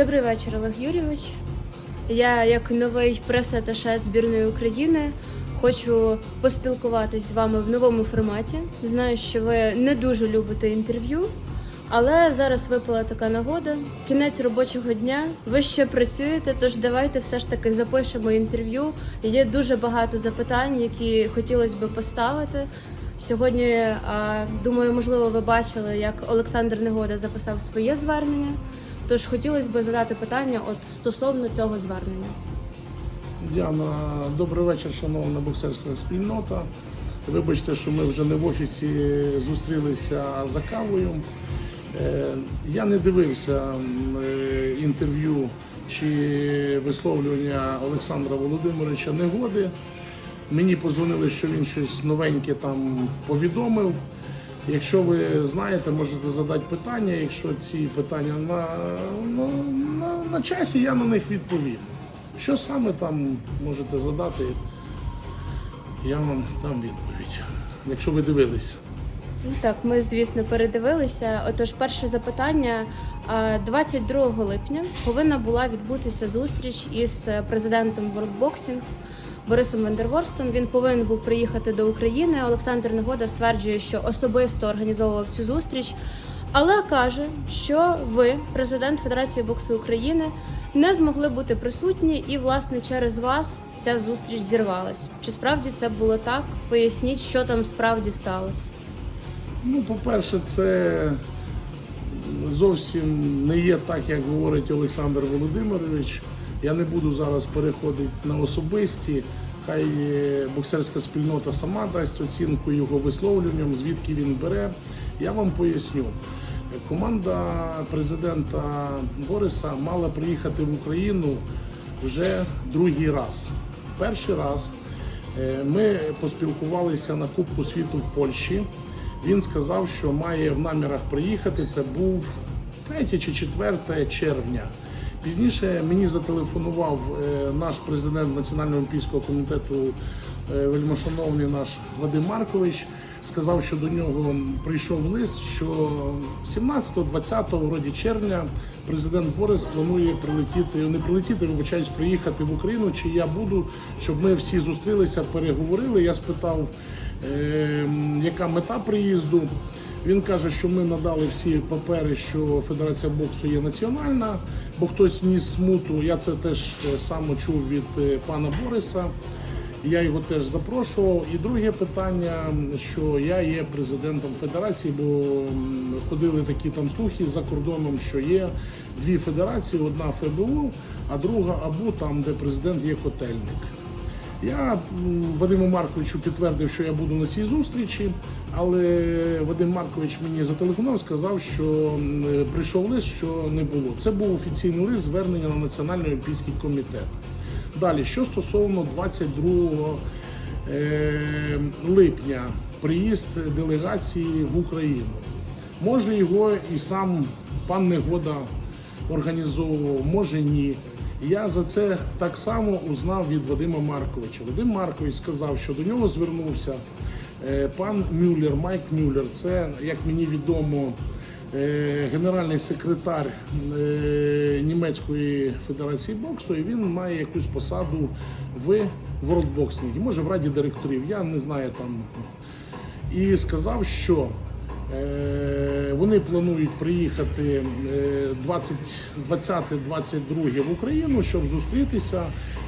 Добрий вечір, Олег Юрійович. Я, як новий прес-аташе збірної України, хочу поспілкуватись з вами в новому форматі. Знаю, що ви не дуже любите інтерв'ю, але зараз випала така нагода. Кінець робочого дня. Ви ще працюєте, тож давайте все ж таки запишемо інтерв'ю. Є дуже багато запитань, які хотілося би поставити. Сьогодні, думаю, можливо, ви бачили, як Олександр Негода записав своє звернення. Тож хотілося б задати питання от стосовно цього звернення. Діана, добрий вечір, шановна боксерська спільнота. Вибачте, що ми вже не в офісі зустрілися за кавою. Е, Я не дивився е, інтерв'ю чи висловлювання Олександра Володимировича Негоди. Мені позвонили, що він щось новеньке там повідомив. Якщо ви знаєте, можете задати питання. Якщо ці питання на, на, на, на часі, я на них відповім. Що саме там можете задати, я вам дам відповідь. Якщо ви дивилися. Ну, Так, ми звісно передивилися. Отож, перше запитання. А, 22 липня повинна була відбутися зустріч із президентом World Boxing Борисом Вендерворстом. Він повинен був приїхати до України. Олександр Негода стверджує, що особисто організовував цю зустріч, але каже, що ви, президент Федерації боксу України, не змогли бути присутні, і власне через вас ця зустріч зірвалась. Чи справді це було так? Поясніть, що там справді сталося. Ну, по-перше, це зовсім не є так, як говорить Олександр Володимирович. Я не буду зараз переходити на особисті. Хай боксерська спільнота сама дасть оцінку його висловлюванням, звідки він бере. Я вам поясню. Команда президента Бориса мала приїхати в Україну вже другий раз. Перший раз е, ми поспілкувалися на Кубку світу в Польщі. Він сказав, що має в намірах приїхати. Це був 3 чи 4 червня. Пізніше мені зателефонував е, наш президент Національного олімпійського комітету, е, вельмишановний наш Вадим Маркович. Сказав, що до нього прийшов лист, що 17-20 вроді червня президент Борис планує прилетіти, не прилетіти, вибачаюсь, приїхати в Україну. Чи я буду, щоб ми всі зустрілися, переговорили. Я спитав, е, яка мета приїзду. Він каже, що ми надали всі папери, що Федерація боксу є національна, бо хтось ніс смуту. Я це теж е, саме чув від е, пана Бориса. Я його теж запрошував. І друге питання, що я є президентом федерації, бо ходили такі там слухи за кордоном, що є дві федерації: одна ФБУ, а друга АБУ, там де президент є котельник. Я Вадиму Марковичу підтвердив, що я буду на цій зустрічі, але Вадим Маркович мені зателефонував, сказав, що прийшов лист, що не було. Це був офіційний лист звернення на Національний олімпійський комітет. Далі, що стосовно 22 е, липня, приїзд делегації в Україну. Може його і сам пан Негода організовував, може ні. Я за це так само узнав від Вадима Марковича. Вадим Маркович сказав, що до нього звернувся е, пан Мюллер, Майк Мюллер. Це, як мені відомо, е, генеральний секретар е, Німецької федерації боксу, і він має якусь посаду в World може в раді директорів. Я не знаю там. І сказав, що Вони планують приїхати е, 20 20-22 в Україну, щоб зустрітися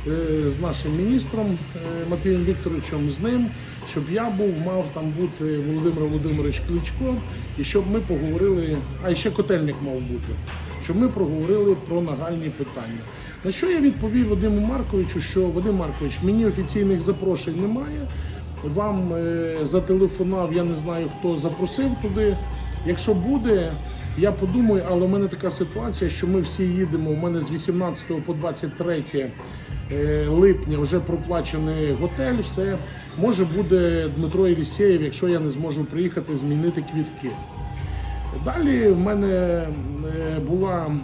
е, з нашим міністром е, Матвієм Вікторовичем, з ним, щоб я був, мав там бути Володимир Володимирович Кличко, і щоб ми поговорили, а і ще котельник мав бути, щоб ми проговорили про нагальні питання. На що я відповів Вадиму Марковичу, що Вадим Маркович, мені офіційних запрошень немає. Вам е, зателефонував, я не знаю хто запросив туди. Якщо буде, я подумаю, але в мене така ситуація, що ми всі їдемо. У мене з 18 по 23 е, липня вже проплачений готель. Все може буде Дмитро Єлісєєв, якщо я не зможу приїхати, змінити квітки. Далі в мене е, була,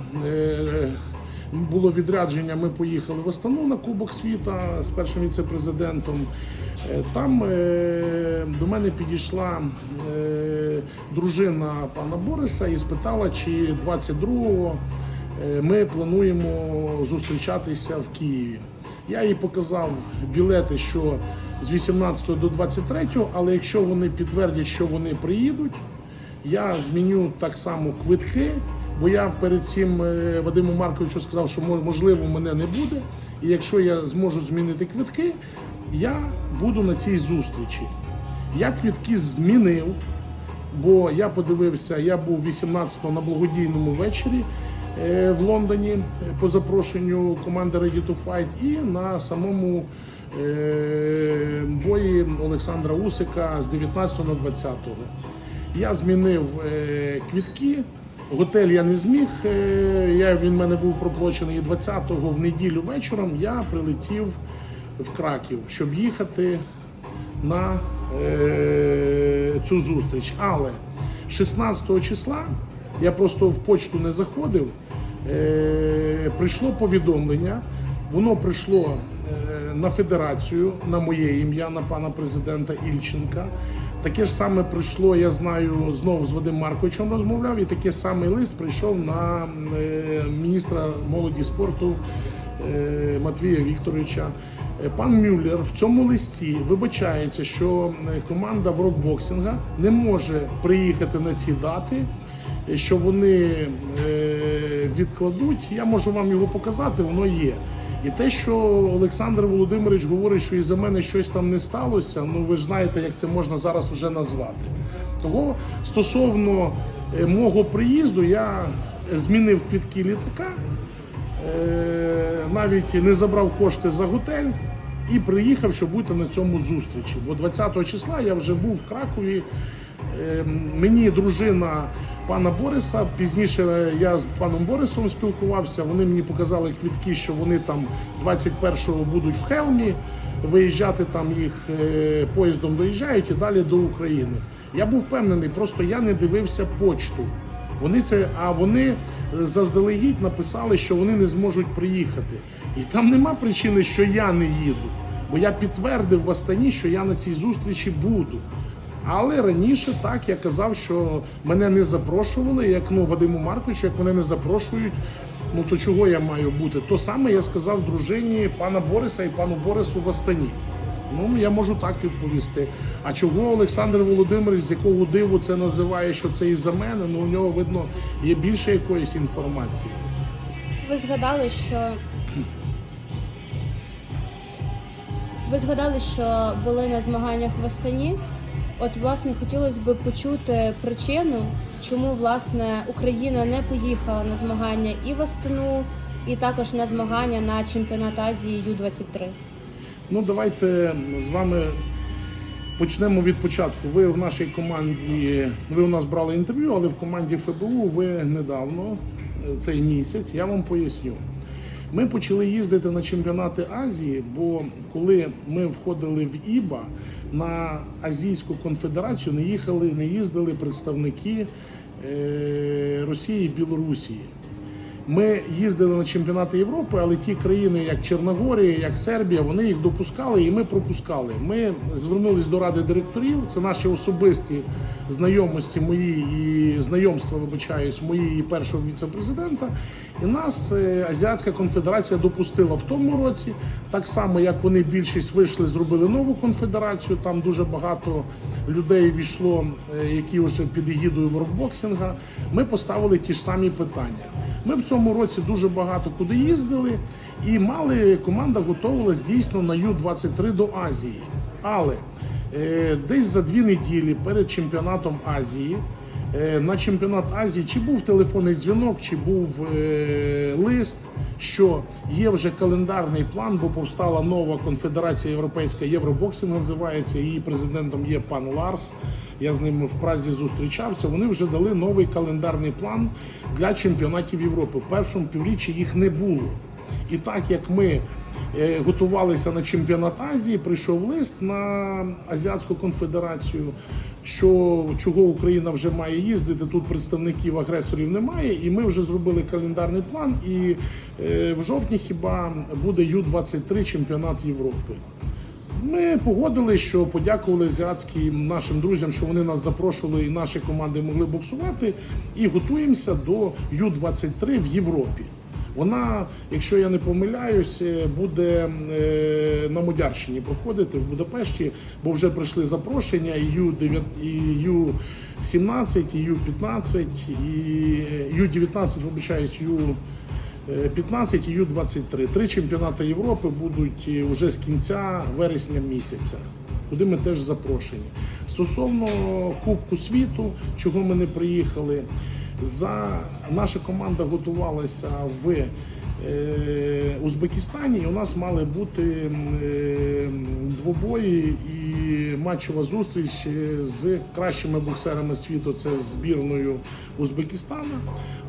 було відрядження, ми поїхали в Астану на Кубок світа з першим віце-президентом. Там е, до мене підійшла е, дружина пана Бориса і спитала, чи 22-го е, ми плануємо зустрічатися в Києві. Я їй показав білети, що з 18 до 23, але якщо вони підтвердять, що вони приїдуть, я зміню так само квитки, бо я перед цим Вадиму Марковичу сказав, що можливо мене не буде. І якщо я зможу змінити квитки, я буду на цій зустрічі. Я квитки змінив, бо я подивився, я був 18-го на благодійному вечорі е, в Лондоні по запрошенню команди Ready to Fight і на самому е, бої Олександра Усика з 19 на 20. Я змінив е, квітки. Готель я не зміг. Я, він в мене був проплачений і 20-го в неділю вечором я прилетів в Краків, щоб їхати на е, цю зустріч. Але 16 числа я просто в почту не заходив. Е, прийшло повідомлення. Воно прийшло е, на федерацію на моє ім'я, на пана президента Ільченка. Таке ж саме прийшло, я знаю, знову з Вадим Марковичем розмовляв, і такий самий лист прийшов на е, міністра молоді спорту е, Матвія Вікторовича. Пан Мюллер в цьому листі вибачається, що е, команда воротбоксинга не може приїхати на ці дати, е, що вони е, відкладуть. Я можу вам його показати, воно є. І те, що Олександр Володимирович говорить, що із-за мене щось там не сталося, ну ви ж знаєте, як це можна зараз вже назвати. Того стосовно мого приїзду, я змінив квітки літака, навіть не забрав кошти за готель і приїхав, щоб бути на цьому зустрічі. Бо 20 числа я вже був в Кракові. Е, Мені дружина пана Бориса. Пізніше я з паном Борисом спілкувався. Вони мені показали квітки, що вони там 21-го будуть в Хелмі. Виїжджати там їх е, поїздом доїжджають і далі до України. Я був впевнений, просто я не дивився почту. Вони це, а вони заздалегідь написали, що вони не зможуть приїхати. І там нема причини, що я не їду. Бо я підтвердив в Астані, що я на цій зустрічі буду. Але раніше так я казав, що мене не запрошували, як ну Вадиму Марковичу, як мене не запрошують. Ну то чого я маю бути? То саме я сказав дружині пана Бориса і пану Борису в Астані. Ну я можу так відповісти. А чого Олександр Володимирович, з якого диву це називає, що це із-за мене? Ну у нього видно є більше якоїсь інформації. Ви згадали, що ви згадали, що були на змаганнях в Астані. От, власне, хотілося б почути причину, чому власне Україна не поїхала на змагання і в Астану, і також на змагання на чемпіонат Азії Ю-23. Ну давайте з вами почнемо від початку. Ви в нашій команді, ви у нас брали інтерв'ю, але в команді ФБУ ви недавно, цей місяць, я вам поясню. Ми почали їздити на чемпіонати Азії, бо коли ми входили в ІБА на Азійську конфедерацію, не їхали, не їздили представники е, Росії і Білорусі. Ми їздили на чемпіонати Європи, але ті країни, як Чорногорія, як Сербія, вони їх допускали і ми пропускали. Ми звернулись до ради директорів. Це наші особисті знайомості мої і знайомства, вибачаюсь, мої і першого віце-президента. І нас е, Азіатська конфедерація допустила в тому році, так само як вони більшість вийшли, зробили нову конфедерацію. Там дуже багато людей війшло, е, які вже під егідою воркбоксинга. Ми поставили ті ж самі питання. Ми в цьому році дуже багато куди їздили і мали команда готувалась дійсно на Ю-23 до Азії. Але е, десь за дві неділі перед чемпіонатом Азії. е, На чемпіонат Азії чи був телефонний дзвінок, чи був е, лист, що є вже календарний план, бо повстала нова конфедерація європейська Євробоксинг називається. Її президентом є пан Ларс. Я з ними в Празі зустрічався. Вони вже дали новий календарний план для чемпіонатів Європи. В першому півріччі їх не було. І так як ми е, готувалися на чемпіонат Азії, прийшов лист на Азіатську конфедерацію, що чого Україна вже має їздити. Тут представників агресорів немає, і ми вже зробили календарний план. І е, в жовтні хіба буде Ю-23 чемпіонат Європи. Ми погодили, що подякували азіатським нашим друзям, що вони нас запрошували і наші команди могли боксувати. І готуємося до Ю-23 в Європі. Вона, якщо я не помиляюсь, буде е, на Модярщині проходити в Будапешті, бо вже прийшли запрошення і Ю-9, і Ю-17, і Ю-15, і Ю-19, вибачаюсь, Ю. 15 і Ю-23. Три чемпіонати Європи будуть вже з кінця вересня місяця, куди ми теж запрошені. Стосовно Кубку світу, чого ми не приїхали, за наша команда готувалася в е, Узбекистані, і у нас мали бути е, двобої і матчова зустріч е, з кращими боксерами світу. Це збірною Узбекистана.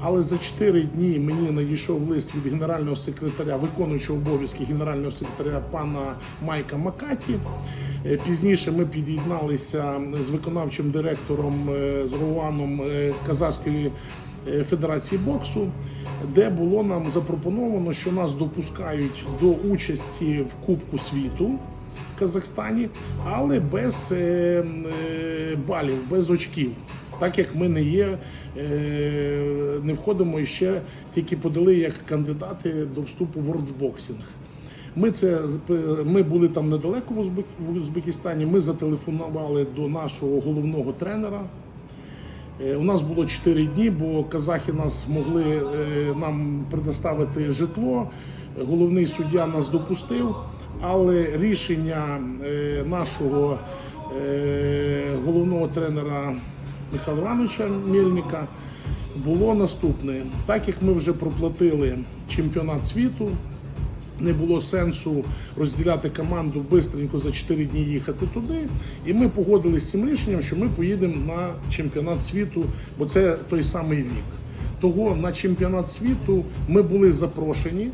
Але за 4 дні мені надійшов лист від генерального секретаря, виконуючого обов'язки генерального секретаря пана Майка Макаті. Е, Пізніше ми під'єдналися з виконавчим директором е, з Руаном е, Казахської е, федерації боксу, де було нам запропоновано, що нас допускають до участі в Кубку світу в Казахстані, але без е, е, балів, без очків. Так як ми не є, е, не входимо і ще тільки подали як кандидати до вступу в Boxing. Ми це ми були там недалеко в Узбекистані. Ми зателефонували до нашого головного тренера. Е, У нас було 4 дні, бо казахи нас могли е, нам предоставити житло. Головний суддя нас допустив, але рішення е, нашого головного тренера Михайла Івановича Мельника було наступне. Так як ми вже проплатили чемпіонат світу, не було сенсу розділяти команду бистренько за 4 дні їхати туди. І ми погодилися з цим рішенням, що ми поїдемо на чемпіонат світу, бо це той самий вік. Того на чемпіонат світу ми були запрошені.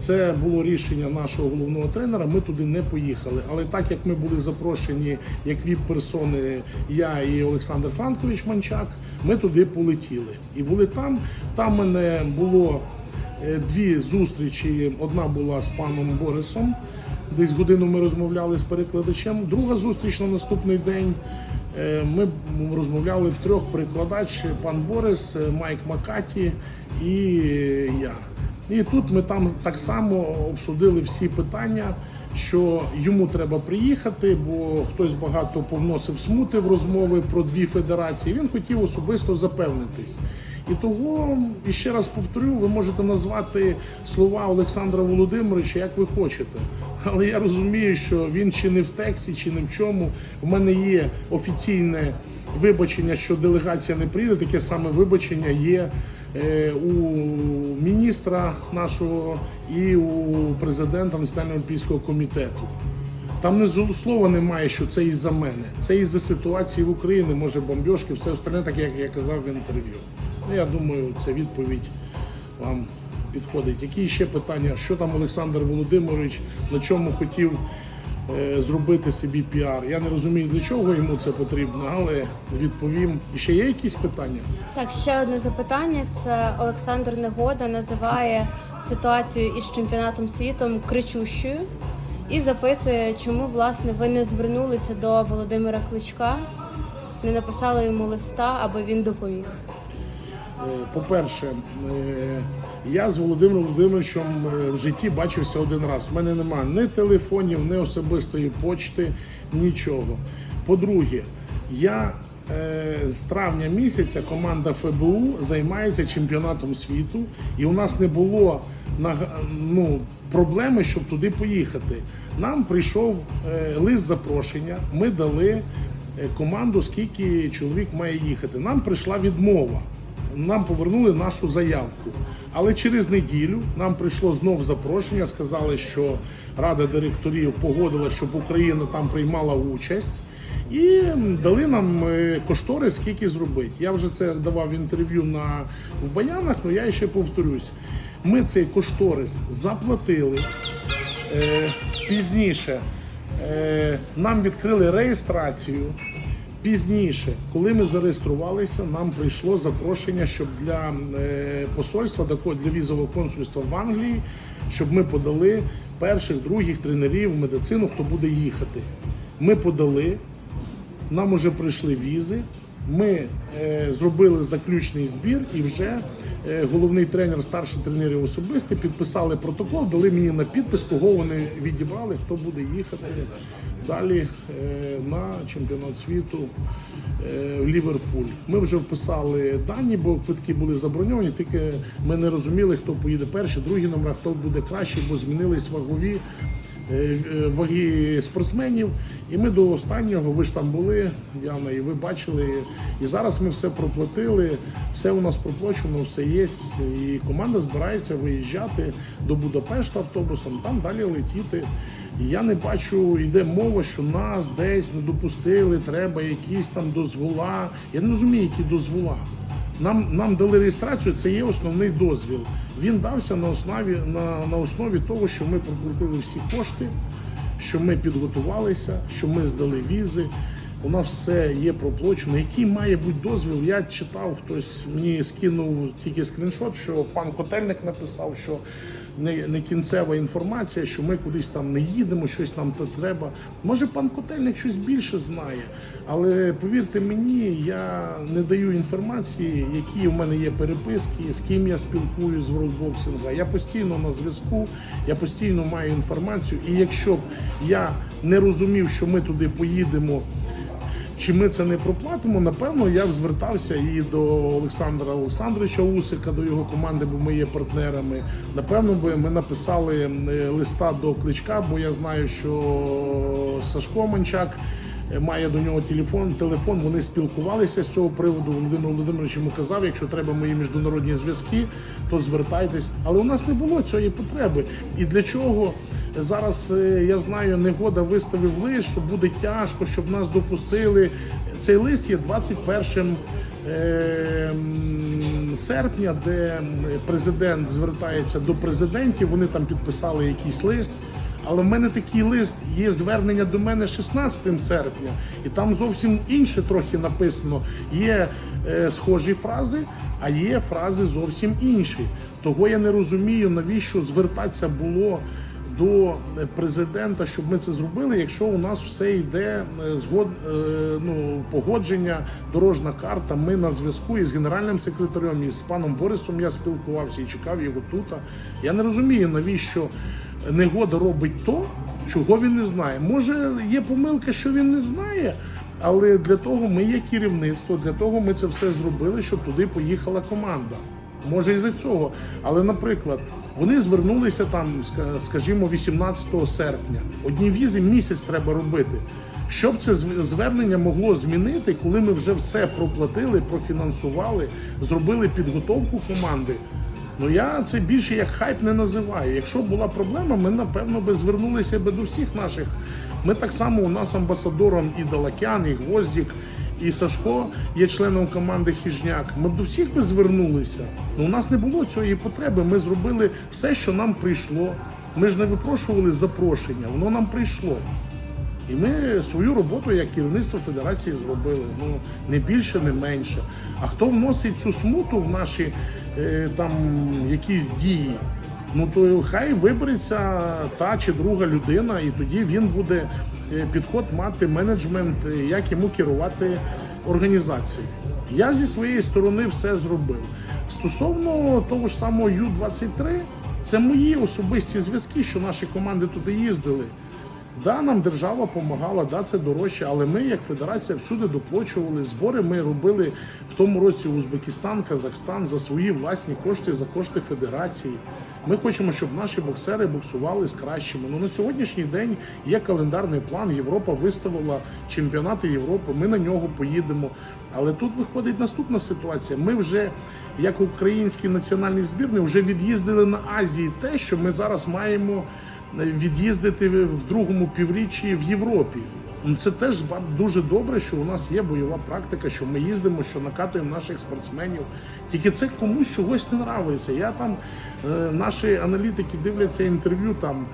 Це було рішення нашого головного тренера. Ми туди не поїхали. Але так як ми були запрошені як віп-персони, я і Олександр Франкович Манчак, ми туди полетіли. І були там. Там мене було дві зустрічі. Одна була з паном Борисом. Десь годину ми розмовляли з перекладачем. Друга зустріч на наступний день. е, Ми розмовляли в трьох перекладач: пан Борис, е, Майк Макаті і я. І тут ми там так само обсудили всі питання, що йому треба приїхати, бо хтось багато повносив смути в розмови про дві федерації. Він хотів особисто запевнитись. І того, і ще раз повторю, ви можете назвати слова Олександра Володимировича, як ви хочете. Але я розумію, що він чи не в тексті, чи не в чому. У мене є офіційне вибачення, що делегація не приїде. Таке саме вибачення є е, у міністра нашого і у президента Національного олімпійського комітету. Там не слова немає, що це із-за мене. Це із-за ситуації в Україні, може бомбьошки, все остальне, так як я казав в інтерв'ю. Ну, я думаю, це відповідь вам підходить. Які ще питання? Що там Олександр Володимирович, на чому хотів е, зробити собі піар? Я не розумію, для чого йому це потрібно, але відповім. І ще є якісь питання? Так, ще одне запитання. Це Олександр Негода називає ситуацію із чемпіонатом світом кричущою і запитує, чому власне ви не звернулися до Володимира Кличка, не написали йому листа, аби він допоміг. Е, По-перше, е, я з Володимиром Володимировичем е, в житті бачився один раз. У мене немає ні телефонів, ні особистої почти, нічого. По-друге, я з травня місяця команда ФБУ займається чемпіонатом світу, і у нас не було ну, проблеми, щоб туди поїхати. Нам прийшов лист запрошення, ми дали команду, скільки чоловік має їхати. Нам прийшла відмова нам повернули нашу заявку. Але через неділю нам прийшло знов запрошення. Сказали, що Рада директорів погодила, щоб Україна там приймала участь. І дали нам е, кошторис, скільки зробити. Я вже це давав інтерв'ю на в баянах, але я ще повторюсь. Ми цей кошторис заплатили. Е, пізніше е, нам відкрили реєстрацію. Пізніше, коли ми зареєструвалися, нам прийшло запрошення, щоб для е, посольства, для візового консульства в Англії, щоб ми подали перших, других тренерів в медицину, хто буде їхати. Ми подали, нам вже прийшли візи. Ми е, зробили заключний збір і вже е, головний тренер, старший тренер і особисті підписали протокол, дали мені на підпис, кого вони відібрали, хто буде їхати далі е, на чемпіонат світу е, в Ліверпуль. Ми вже вписали дані, бо квитки були заброньовані, тільки ми не розуміли, хто поїде перший, другий номер, хто буде кращий, бо змінились вагові е, е, ваги спортсменів. І ми до останнього, ви ж там були, Яна, і ви бачили. І зараз ми все проплатили, все у нас проплачено, все є. І команда збирається виїжджати до Будапешта автобусом, там далі летіти. Я не бачу, йде мова, що нас десь не допустили, треба якісь там дозвола. Я не розумію, які дозвола. Нам, нам дали реєстрацію, це є основний дозвіл. Він дався на основі, на, на основі того, що ми проплатили всі кошти, що ми підготувалися, що ми здали візи. У нас все є проплачено. Який має бути дозвіл? Я читав, хтось мені скинув тільки скріншот, що пан Котельник написав, що не, не кінцева інформація, що ми кудись там не їдемо, щось нам то треба. Може, пан Котельник щось більше знає, але повірте мені, я не даю інформації, які в мене є переписки, з ким я спілкуюсь з Worldboxing. Я постійно на зв'язку, я постійно маю інформацію. І якщо б я не розумів, що ми туди поїдемо. Чи ми це не проплатимо? Напевно, я б звертався і до Олександра Олександровича Усика, до його команди, бо ми є партнерами. Напевно, ми написали е, листа до кличка, бо я знаю, що Сашко Манчак е, має до нього телефон. Телефон вони спілкувалися з цього приводу. Володимир Володимирович йому казав, якщо треба мої міжнародні зв'язки, то звертайтесь. Але у нас не було цієї потреби. І для чого? Зараз е, я знаю, негода виставив лист, що буде тяжко, щоб нас допустили. Цей лист є 21 е, серпня, де президент звертається до президентів. Вони там підписали якийсь лист. Але в мене такий лист є звернення до мене 16 серпня, і там зовсім інше трохи написано. Є е, схожі фрази, а є фрази зовсім інші. Того я не розумію, навіщо звертатися було до президента, щоб ми це зробили, якщо у нас все йде е, згод, е, ну, погодження, дорожна карта. Ми на зв'язку із генеральним секретарем, і з паном Борисом я спілкувався і чекав його тут. Я не розумію, навіщо негода робить то, чого він не знає. Може, є помилка, що він не знає. Але для того ми є керівництво, для того ми це все зробили, щоб туди поїхала команда. Може і за цього. Але, наприклад, вони звернулися там, скажімо, 18 серпня. Одні візи місяць треба робити. Що б це звернення могло змінити, коли ми вже все проплатили, профінансували, зробили підготовку команди? Ну я це більше як хайп не називаю. Якщо була проблема, ми напевно би звернулися би до всіх наших. Ми так само у нас амбасадором і Далакян, і Гвоздік, і Сашко є членом команди Хіжняк. Ми до всіх би звернулися. Ну у нас не було цієї потреби. Ми зробили все, що нам прийшло. Ми ж не випрошували запрошення, воно нам прийшло. І ми свою роботу як керівництво федерації зробили. Ну не більше, не менше. А хто вносить цю смуту в наші е, там якісь дії? Ну то хай вибереться та чи друга людина, і тоді він буде підход мати менеджмент, е, як йому керувати організацією. Я зі своєї сторони все зробив. Стосовно того ж самого Ю-23, це мої особисті зв'язки, що наші команди туди їздили. Да, нам держава допомагала, да, це дорожче, але ми, як федерація, всюди доплачували збори. Ми робили в тому році Узбекистан, Казахстан за свої власні кошти, за кошти федерації. Ми хочемо, щоб наші боксери боксували з кращими. Ну на сьогоднішній день є календарний план. Європа виставила чемпіонати Європи. Ми на нього поїдемо. Але тут виходить наступна ситуація. Ми вже, як український національний збірний, вже від'їздили на Азії те, що ми зараз маємо від'їздити в другому півріччі в Європі. Ну, Це теж дуже добре, що у нас є бойова практика, що ми їздимо, що накатуємо наших спортсменів. Тільки це комусь чогось не нравиться. Я там е, наші аналітики дивляться інтерв'ю там.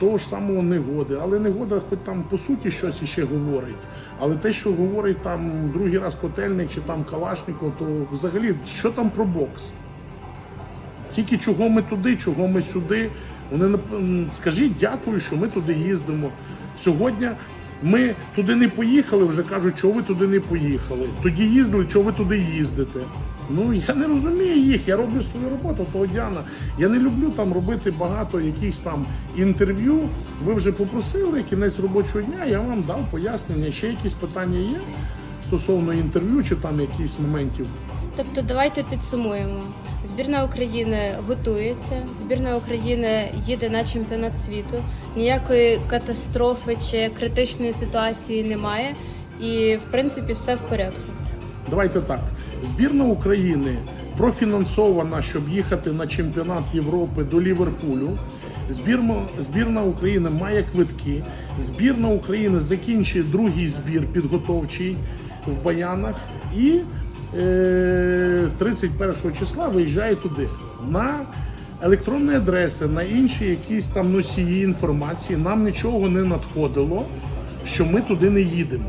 того ж самого негоди. Але негода, хоч там по суті щось іще говорить. Але те, що говорить там другий раз котельник чи там Калашников, то взагалі що там про бокс? Тільки чого ми туди, чого ми сюди. Вони скажіть дякую, що ми туди їздимо. Сьогодні ми туди не поїхали, вже кажуть, чого ви туди не поїхали. Тоді їздили, чого ви туди їздите. Ну я не розумію їх. Я роблю свою роботу, того Діана. Я не люблю там робити багато якихось там інтерв'ю. Ви вже попросили кінець робочого дня, я вам дав пояснення. Ще якісь питання є стосовно інтерв'ю чи там якісь моментів. Тобто, давайте підсумуємо. Збірна України готується, збірна України їде на чемпіонат світу. Ніякої катастрофи чи критичної ситуації немає. І в принципі все в порядку. Давайте так. Збірна України профінансована, щоб їхати на чемпіонат Європи до Ліверпулю. Збірна, збірна України має квитки. Збірна України закінчує другий збір підготовчий в Баянах і 31 числа виїжджає туди на електронні адреси, на інші якісь там носії інформації. Нам нічого не надходило, що ми туди не їдемо.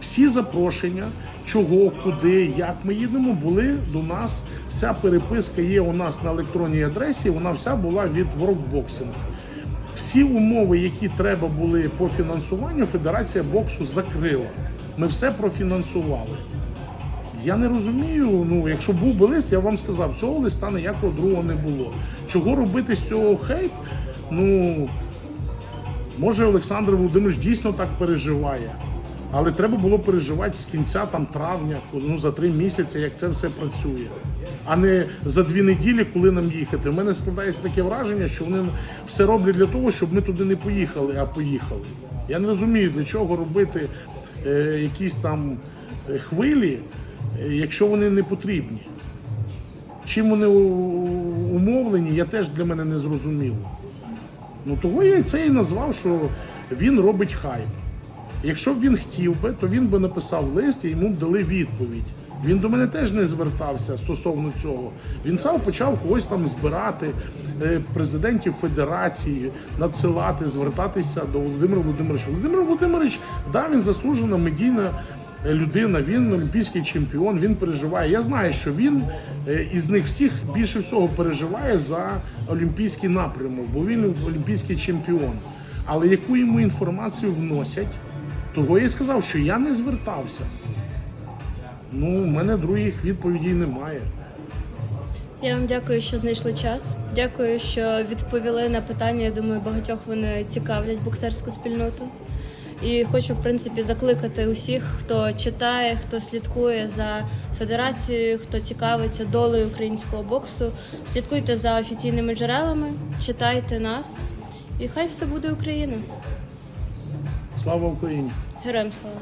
Всі запрошення, чого, куди, як ми їдемо, були до нас. Вся переписка є у нас на електронній адресі. Вона вся була від Worldboxing. Всі умови, які треба були по фінансуванню, Федерація боксу закрила. Ми все профінансували. Я не розумію. Ну, якщо був би лист, я вам сказав, цього листа ніякого другого не було. Чого робити з цього хейт? Ну Може, Олександр Володимирович дійсно так переживає, але треба було переживати з кінця там травня, ну за три місяці, як це все працює, а не за дві неділі, коли нам їхати. У мене складається таке враження, що вони все роблять для того, щоб ми туди не поїхали, а поїхали. Я не розумію, для чого робити е, якісь там е, хвилі, якщо вони не потрібні. Чим вони умовлені, я теж для мене не зрозуміло. Ну того я це і назвав, що він робить хайп. Якщо б він хотів би, то він би написав лист і йому б дали відповідь. Він до мене теж не звертався стосовно цього. Він сам почав когось там збирати, е, президентів федерації, надсилати, звертатися до Володимира Володимировича. Володимир Володимирович, да, він заслужена медійна людина, він олімпійський чемпіон, він переживає. Я знаю, що він е, із них всіх більше всього переживає за олімпійський напрямок, бо він олімпійський чемпіон. Але яку йому інформацію вносять, того я й сказав, що я не звертався. Ну, у мене других відповідей немає. Я вам дякую, що знайшли час. Дякую, що відповіли на питання. Я думаю, багатьох вони цікавлять боксерську спільноту. І хочу, в принципі, закликати усіх, хто читає, хто слідкує за федерацією, хто цікавиться долею українського боксу. Слідкуйте за офіційними джерелами, читайте нас, і хай все буде Україна. Слава Україні! Героям слава!